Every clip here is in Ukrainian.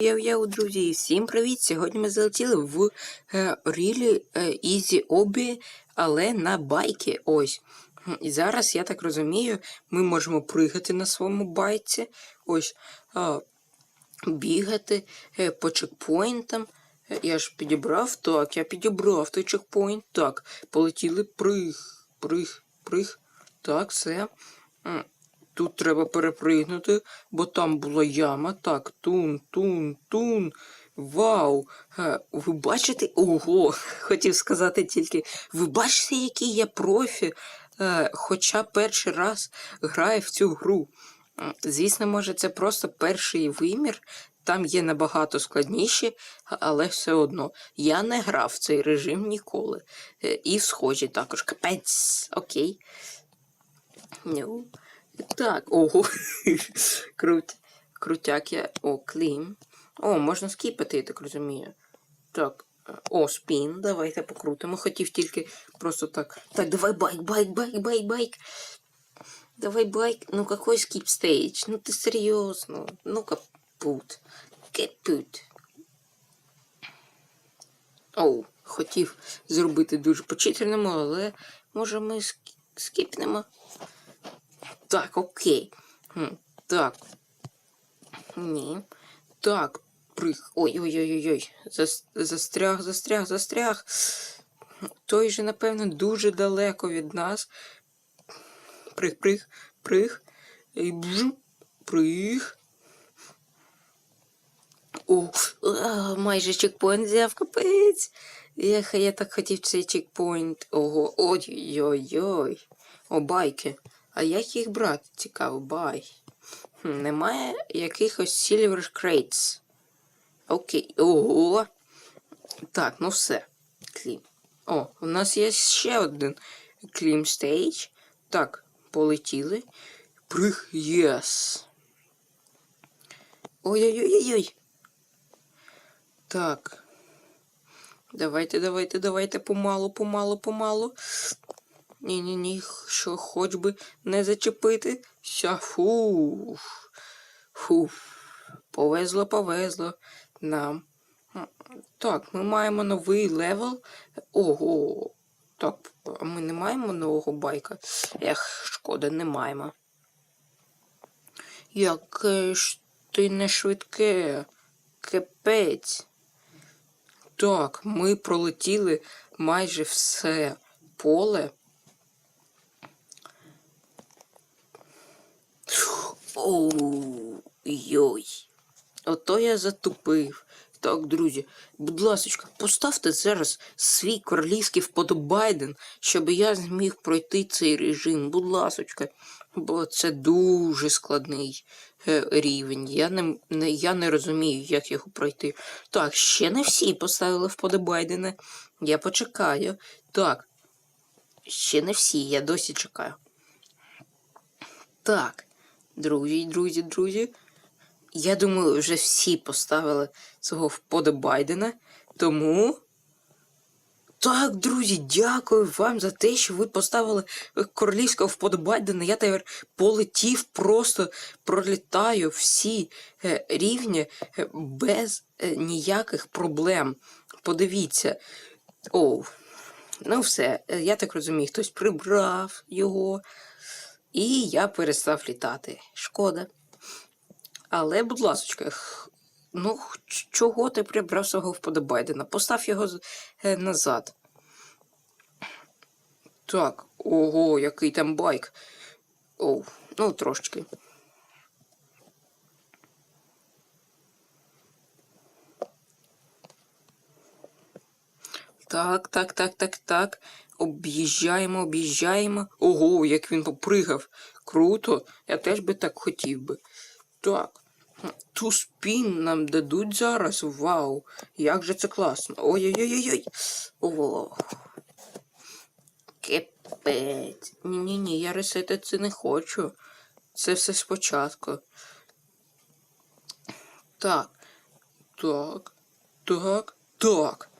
Йоу-йоу, друзі, всім привіт! Сьогодні ми залетіли в е, Really е, Easy Obby, але на байки. Ось. І зараз, я так розумію, ми можемо пригати на своєму байці. Ось. А, бігати е, по чекпоінтам. Я ж підібрав, так, я підібрав той чекпоінт. Так, полетіли приг, приг, приг. Так, все. Тут треба перепригнути, бо там була яма. Так, тун, тун, тун. Вау! Е, Ви бачите? Ого! Хотів сказати тільки, ви бачите, який я профі, Е, хоча перший раз граю в цю гру. Звісно, може, це просто перший вимір, там є набагато складніші, але все одно. Я не грав в цей режим ніколи. Е, І схожі також. Капець, окей. Ну. Так, ого. Круть. Крутяк я. О, клім. О, можна скіпати, я так розумію. Так. е, О, спін. Давайте покрутимо. Хотів тільки просто так. Так, давай байк, байк, байк, байк, байк. Давай байк. Ну какой скип стейдж? Ну ти серйозно. Ну капут. Капут. Оу, хотів зробити дуже по-читерному, але може ми скіпнемо. Так, окей. Так. Ні. Так. Прих. Ой-ой-ой-ой. Застряг, застряг, застряг. Той же, напевно, дуже далеко від нас. Прих, прих, прих. І бжу. Прих. О, а, майже чекпоінт взяв капець. Ех, я так хотів цей чекпоінт. Ого, ой-ой-ой. О, байки. А як їх брати? Цікаво, бай. Немає якихось Silver Crates. Окей. Ого. Так, ну все. Клім. О, у нас є ще один клім стейдж. Так, полетіли. Прих, єс. Ой-ой-ой-ой. Так. Давайте, давайте, давайте помалу, помалу, помалу. Ні-ні-ні, що хоч би не зачепити. Ся, фу. Фу. Повезло, повезло нам. Так, ми маємо новий левел. Ого. Так, а ми не маємо нового байка. Ех, шкода, не маємо. Яке ж ти не швидке. Капець. Так, ми пролетіли майже все поле. Оу, йой. Ото я затупив. Так, друзі, будь ласка, поставте зараз свій королівський вподобайден, щоб я зміг пройти цей режим. Будь ласочка, бо це дуже складний е, рівень. Я не, не, я не розумію, як його пройти. Так, ще не всі поставили вподобайдене. Я почекаю. Так, ще не всі, я досі чекаю. Так, друзі, друзі, друзі. Я думаю, вже всі поставили свого вподобайдена. Тому. Так, друзі, дякую вам за те, що ви поставили королівського вподобайдена. Я тепер полетів, просто пролітаю всі е, рівні е, без е, ніяких проблем. Подивіться. Оу. Ну, все, е, я так розумію, хтось прибрав його. І я перестав літати. Шкода. Але, будь ласка, ну чого ти прибрав свого вподобайдена? Постав його е, назад. Так, ого, який там байк. Оу, ну трошечки. Так, так, так, так, так. Об'їжджаємо, об'їжджаємо. Ого, як він попригав. Круто. Я теж би так хотів би. Так. Ту спін нам дадуть зараз. Вау. Як же це класно. Ой-ой-ой-ой. О. Капець. Ні-ні-ні, я ресети це не хочу. Це все спочатку. Так. Так. Так. Так.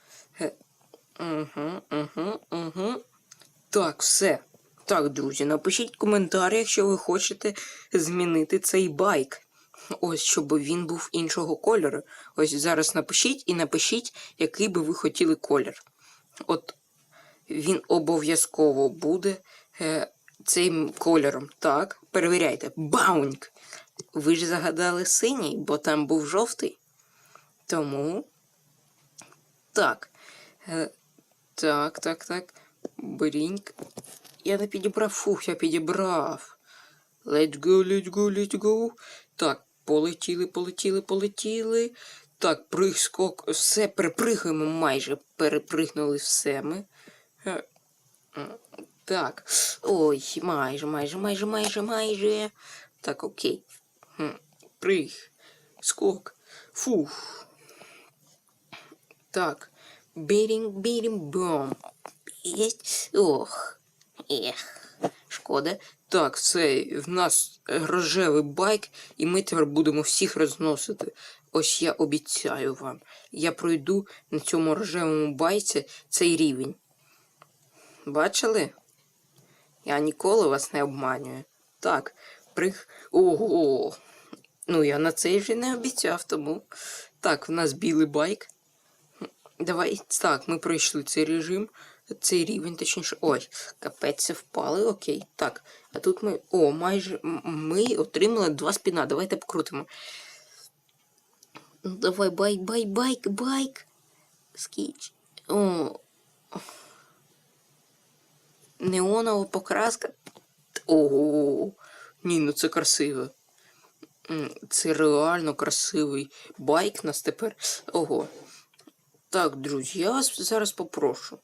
Угу, угу, угу. Так, все. Так, друзі, напишіть в коментарях, якщо ви хочете змінити цей байк. Ось, щоб він був іншого кольору. Ось зараз напишіть і напишіть, який би ви хотіли колір. От він обов'язково буде е, цим кольором. Так, перевіряйте. Бауньк! Ви ж загадали синій, бо там був жовтий. Тому. Так. Е, так, так, так. Бріньк. Я не підібрав. Фух, я підібрав. Let's go, let's go, let's go. Так, полетіли, полетіли, полетіли. Так, прыг, скок, все перепригуємо майже. Перепригнули все ми. Е, Так. Ой, майже, майже, майже, майже, майже. Так, окей. Приг. Скок. Фух. Так. Бірінг, бірінг, бом. Ох. Ех. Шкода. Так, це в нас рожевий байк, і ми тепер будемо всіх розносити. Ось я обіцяю вам. Я пройду на цьому рожевому байці цей рівень. Бачили? Я ніколи вас не обманюю. Так, прих. Ого. Ну, я на це вже не обіцяв, тому. Так, в нас білий байк. Давай. Так, ми пройшли цей режим. Цей рівень, точніше. Ой, капець, впали, окей. Так. А тут ми. О, майже ми отримали два спіна. Давайте покрутимо. Ну, давай, байк, байк, байк, байк. Скіч. О. Неонова покраска. Ого. Ні, ну це красиво. Це реально красивий байк нас тепер. Ого. Так, друзі, я вас зараз попрошу.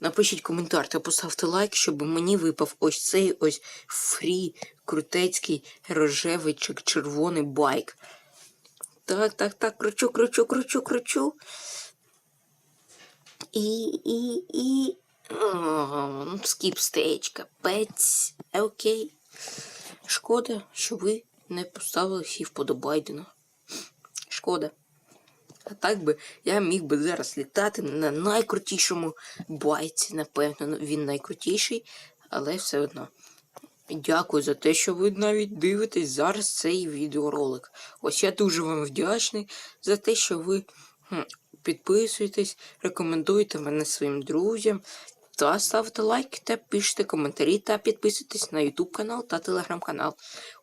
Напишіть коментар та поставте лайк, щоб мені випав ось цей ось фрі, крутецький, рожевий червоний байк. Так, так, так, кручу, кручу, кручу, кручу. І, і, і. О, Скіп стейдж, капець. Окей. Шкода, що ви не поставили всі вподобайдена. Шкода. А так би я міг би зараз літати на найкрутішому байці, напевно. Ну, Він найкрутіший, але все одно. Дякую за те, що ви навіть дивитесь зараз цей відеоролик. Ось я дуже вам вдячний за те, що ви підписуєтесь, рекомендуєте мене своїм друзям. Та ставте лайки та пишете коментарі та підписуйтесь на YouTube канал та телеграм канал.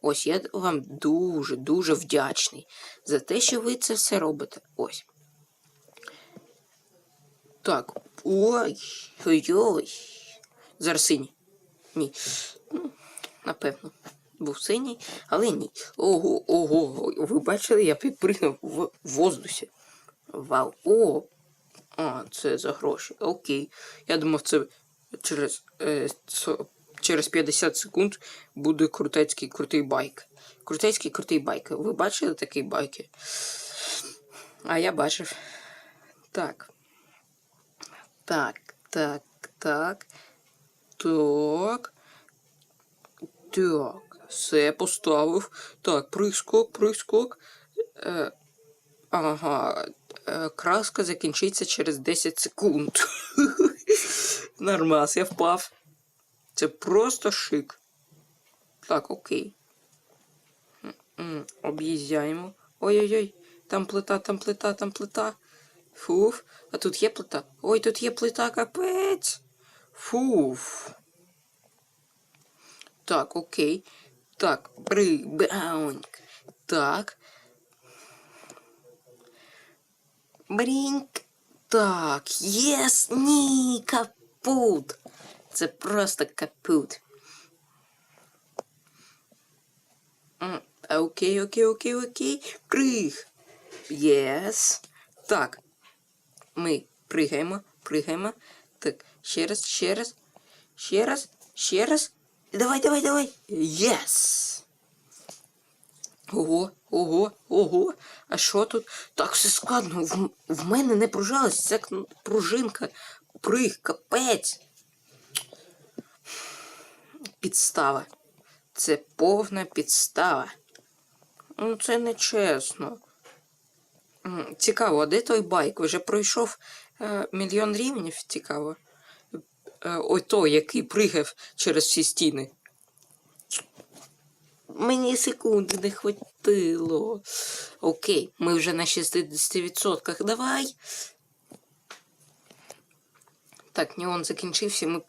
Ось я вам дуже дуже вдячний за те, що ви це все робите. Ось. Так. Ой. Ой-ой. Зараз синій. Ні. Ну, напевно. Був синій, але ні. Ого, ого. Ви бачили, я підпригнув в воздусі. Вау. О, а, це за гроші. Окей. Я думав, це через, е, через 50 секунд буде крутецький крутий байк. Крутецький крутий байк. Ви бачили такі байки? А я бачив. Так. Так, так, так. Так. Так. Все поставив. Так, прискок, прискок. Е, ага. Е, краска закінчиться через 10 секунд. Нормас, я впав. Це просто шик. Так, окей. Об'їжджаємо. Ой-ой-ой, там плита, там плита, там плита. Фуф. А тут є плита. Ой, тут є плита, капець. Фуф. Так, окей. Так, прибауньк. Так. Брінк. Так, єс, ні, капут. Це просто капут. Окей, окей, окей, окей. Приг. Єс. Так. Ми пригаємо, пригаємо. Так, ще раз, ще раз, ще раз, ще раз. Давай, давай, давай. Єс. Ого, ого, ого. А що тут? Так все складно. В, в мене не пружалась ця пружинка. Приг, капець. Підстава. Це повна підстава. Ну, це не чесно. Цікаво, а де той байк? Вже пройшов е, мільйон рівнів, цікаво. Е, ой той, який пригав через всі стіни. Мені секунди не хватило. Окей, ми вже на 60%. Давай. Так, Неон закінчився, ми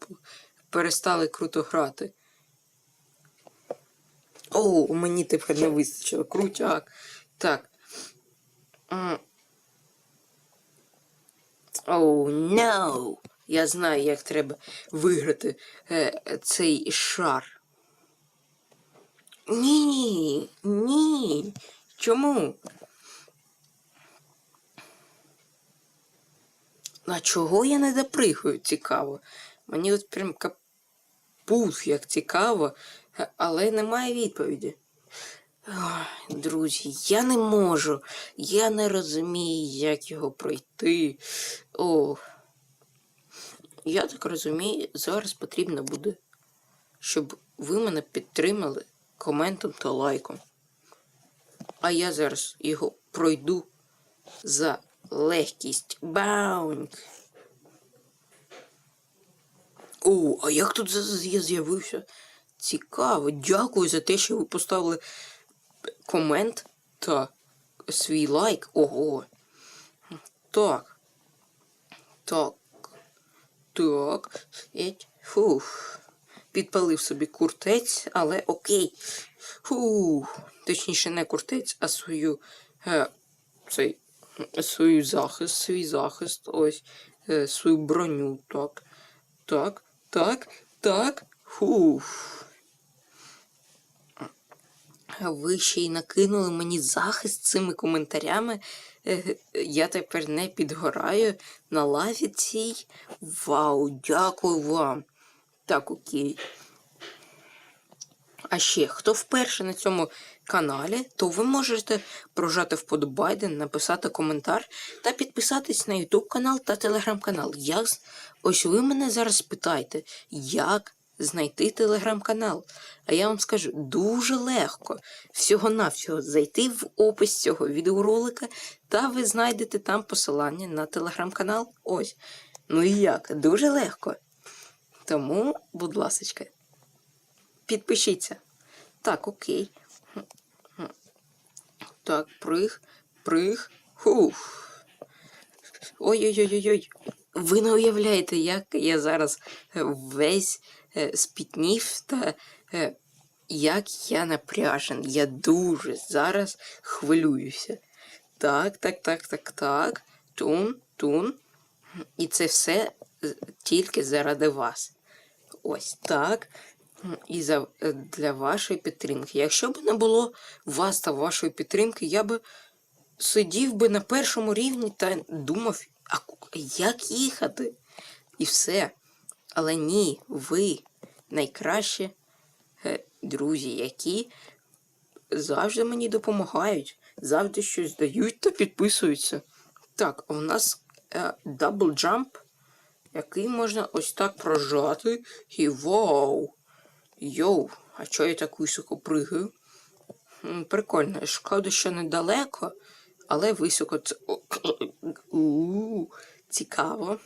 перестали круто грати. О, мені тепер не вистачило. Крутяк. Так. Оу, no! Я знаю, як треба виграти е, цей шар. Ні, ні. Чому? А чого я не допригаю? Цікаво. Мені от прям капут, як цікаво, але немає відповіді. Друзі, я не можу. Я не розумію, як його пройти. Ох. Я так розумію, зараз потрібно буде, щоб ви мене підтримали коментом та лайком. А я зараз його пройду за легкість. Баунк. О, а як тут я з'явився? Цікаво. Дякую за те, що ви поставили комент та свій лайк. Ого. Так. Так. Так. Фух. Підпалив собі куртець, але окей. Фух. Точніше, не куртець, а свою. Е, цей. Свою захист, свій захист. Ось. Е, свою броню. Так. Так. Так. Так. Фух. Ви ще й накинули мені захист цими коментарями. Е, Я тепер не підгораю на лаві цій. Вау, дякую вам. Так, окей. А ще, хто вперше на цьому каналі, то ви можете прожати вподобайден, написати коментар та підписатись на YouTube канал та Telegram канал. Як... Ось ви мене зараз питаєте, як знайти телеграм-канал. А я вам скажу, дуже легко. Всього-навсього зайти в опис цього відеоролика, та ви знайдете там посилання на телеграм-канал. Ось. Ну і як? Дуже легко. Тому, будь ласочка, підпишіться. Так, окей. Так, приг, приг. Хух. Ой-ой-ой-ой. Ви не уявляєте, як я зараз е, весь е, спітнів та е, як я напряжен. Я дуже зараз хвилююся. Так, так, так, так, так. Тун, тун. І це все тільки заради вас. Ось так. І за, е, для вашої підтримки. Якщо б не було вас та вашої підтримки, я би сидів би на першому рівні та думав, а як їхати? І все. Але ні, ви найкращі е, друзі, які завжди мені допомагають, завжди щось дають та підписуються. Так, у нас дабл джамп, який можна ось так прожати. І вау! Йоу, а чого я так високо пригаю? Прикольно, шкода, що недалеко, але високо це. Цікаво.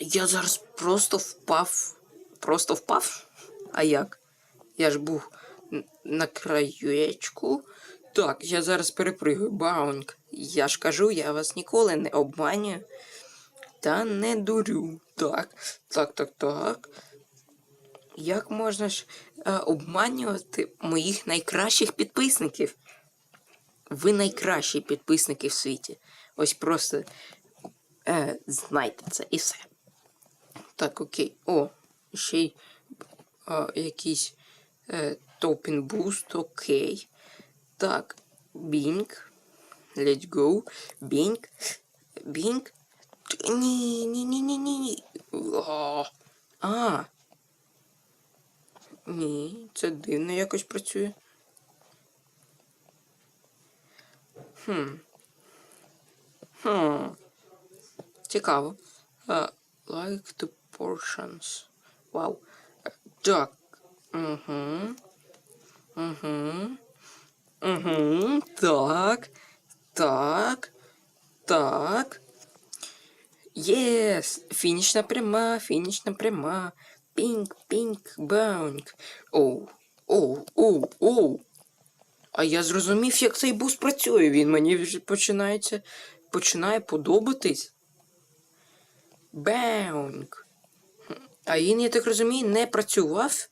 Я зараз просто впав. Просто впав? А як? Я ж був на краєчку. Так, я зараз перепригаю. Бауньк. Я ж кажу, я вас ніколи не обманюю. Та не дурю. Так, так, так, так. Як можна ж е, обманювати моїх найкращих підписників? Ви найкращі підписники в світі. Ось просто е, знайте це і все. Так, окей. О, ще й е, якийсь е, топін буст, окей. Так, Bing. Let's go. Bing. Т- Ні, ні, ні, ні, ні, ні. А. Ні, це дивно якось працює. Хм. Хм. Цікаво. Uh, like the portions. Вау. Е, Так. Угу. Угу. Угу. Так. Так. Так. Єс! Фінішна пряма, фінішна пряма. Пінк, пінк, баунк. Оу, оу, оу, оу. А я зрозумів, як цей бус працює. Він мені вже починається, починає подобатись. Баунк. А він, я так розумію, не працював.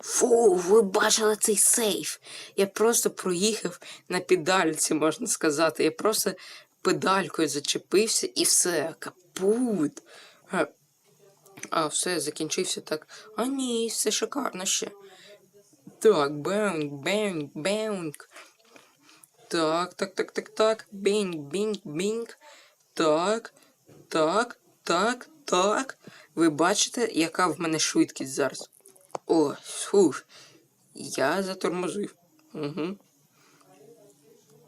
Фу, ви бачили цей сейф. Я просто проїхав на педальці, можна сказати. Я просто педалькою зачепився і все, капут. А, а все, закінчився так. А ні, все шикарно ще. Так, бенк, бенк, бенк. Так, так, так, так, так. Бінг, бінг, бінг. Так, так, так, так. Ви бачите, яка в мене швидкість зараз? О, фух. Я затормозив. Угу.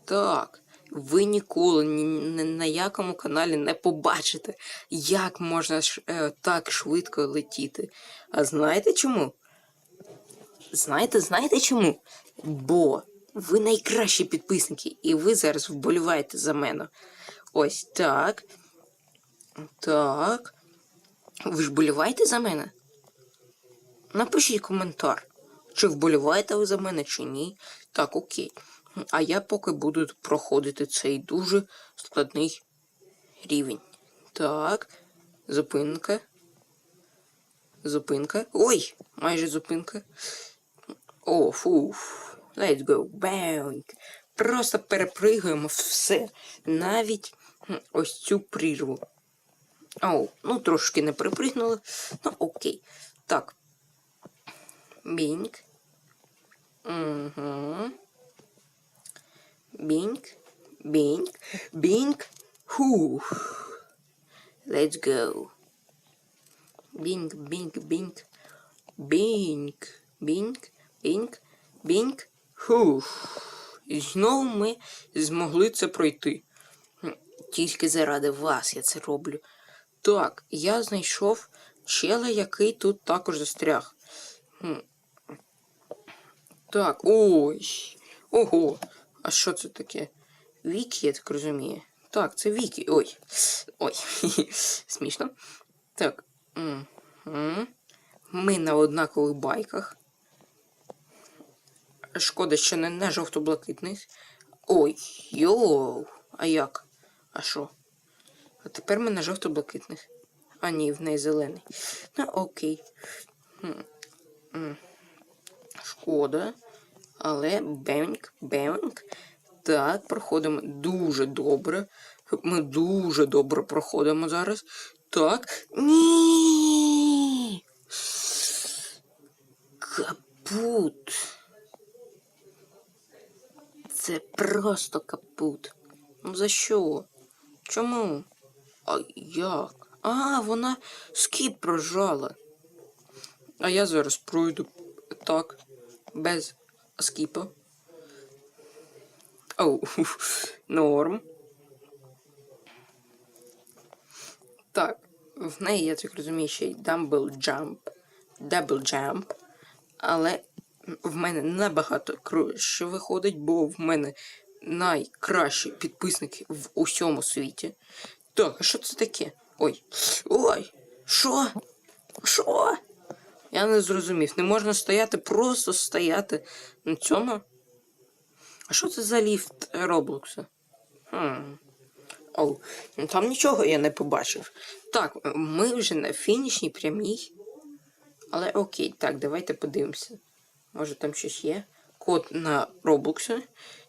Так. Ви ніколи ні, ні на якому каналі не побачите, як можна ш, е, так швидко летіти. А знаєте чому? Знаєте, знаєте чому? Бо ви найкращі підписники, і ви зараз вболіваєте за мене. Ось так. Так. Ви ж вболіваєте за мене? Напишіть коментар, чи вболіваєте ви за мене, чи ні. Так, окей. А я поки буду проходити цей дуже складний рівень. Так, зупинка. Зупинка. Ой! Майже зупинка. О, фу. Let's go. Бенк. Просто перепригуємо все. Навіть ось цю прірву. Оу, ну трошки не перепригнули. Ну окей. Так. Бінк. Угу. Бінк. Бінк. Бінк. Хух. Let's go. Бінк, бінк, бінк. Бінк. Бінк. Бінк. Бінк. Хух. І знову ми змогли це пройти. Тільки заради вас я це роблю. Так, я знайшов чела, який тут також застряг. Так, ой. Ого. А що це таке? Вікі, я так розумію. Так, це Вікі. Ой. Ой. Смішно. Так. Ми на однакових байках. Шкода, що не на жовто-блакитних. Ой, йоу. А як? А що? А тепер ми на жовто-блакитних. А ні, в неї зелений. Ну, окей. М, м. Шкода. Але бенк, бенк. Так, проходимо дуже добре. Ми дуже добре проходимо зараз. Так. Ні. Капут. Це просто капут. Ну за що? Чому? А як? А, вона скіп прожала. А я зараз пройду так, без скіпа. Оу, норм. Так, в неї, я так розумію, ще й дамбл джамп, дабл джамп. Але в мене набагато краще виходить, бо в мене найкращі підписники в усьому світі. Так, а що це таке? Ой. Ой! Що? Що? Я не зрозумів. Не можна стояти, просто стояти на цьому. А що це за ліфт Роблокса? Хм. Оу, ну там нічого я не побачив. Так, ми вже на фінішній прямій. Але окей, так, давайте подивимося. Може там щось є? Код на Роблоксі?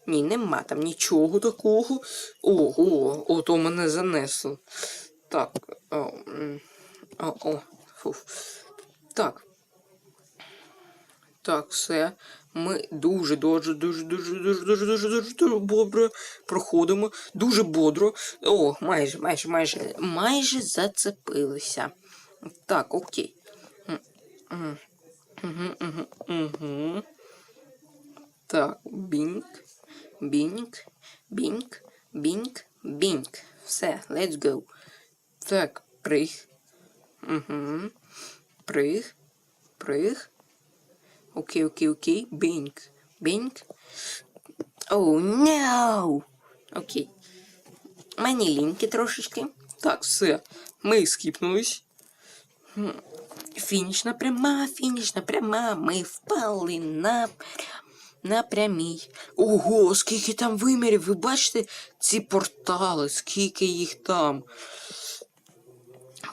Ні, нема там нічого такого. Ого, ото мене занесло. Так. О, о, о, фуф. Так. Так, все. Ми дуже, дуже, дуже, дуже, дуже, дуже, дуже, дуже, дуже добре проходимо. Дуже бодро. О, майже, майже, майже, майже зацепилися. Так, окей. Угу, угу, угу. Так, бінк, бінк, бінк, бінк, бінк. Все, let's go. Так, приг. Угу. Приг, приг. Окей, окей, окей. Бінк, бінк. Оу, no! Окей. Мені ліньки трошечки. Так, все. Ми скіпнулись. Фінішна пряма, фінішна пряма. Ми впали на, на прямій. Ого, скільки там вимірів! Ви бачите ці портали, скільки їх там.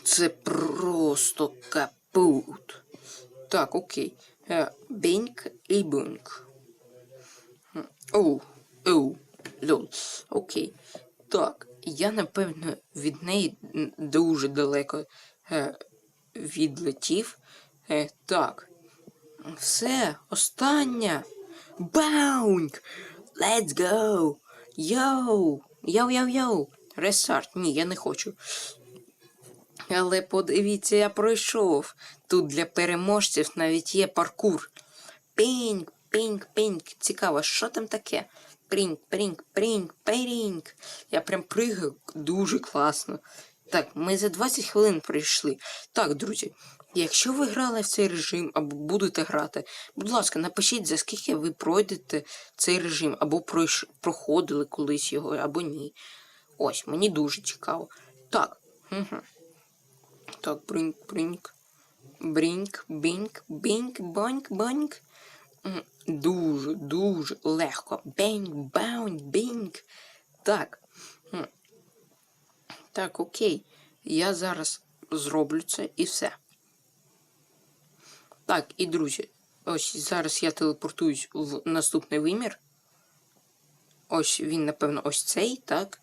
Це просто капут. Так, окей. Бінк і бунк. Оу, оу, лол. Окей. Так, я напевно від неї дуже далеко е, відлетів. Е, так. Все, остання. Баунк! Let's go! Йоу! Йоу-йоу-йоу! Рестарт. Ні, я не хочу. Але подивіться, я пройшов. Тут для переможців навіть є паркур. Пінк, пінк, пінк. Цікаво, що там таке? Прінк, прінк, прінк. Я прям пригаю дуже класно. Так, ми за 20 хвилин прийшли. Так, друзі, якщо ви грали в цей режим або будете грати, будь ласка, напишіть, за скільки ви пройдете цей режим, або пройш... проходили колись його, або ні. Ось, мені дуже цікаво. Так. Угу. Так, бринк, бринк. Брінк, бінк, бінк, боньк, боньк. Дуже, дуже легко. Бенк, баунь, бінк. Так. Так, окей. Я зараз зроблю це і все. Так, і друзі, ось зараз я телепортуюсь в наступний вимір. Ось він, напевно, ось цей, так?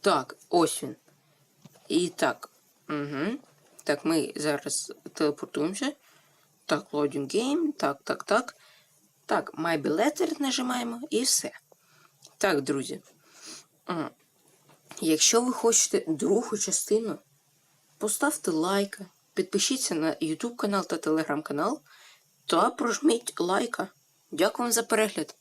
Так, ось він. І так. Угу. Так, ми зараз телепортуємося. Так, loading game. Так, так, так. Так, My Letter нажимаємо і все. Так, друзі. Якщо ви хочете другу частину, поставте лайк, підпишіться на YouTube канал та телеграм канал та прожміть лайка. Дякую вам за перегляд.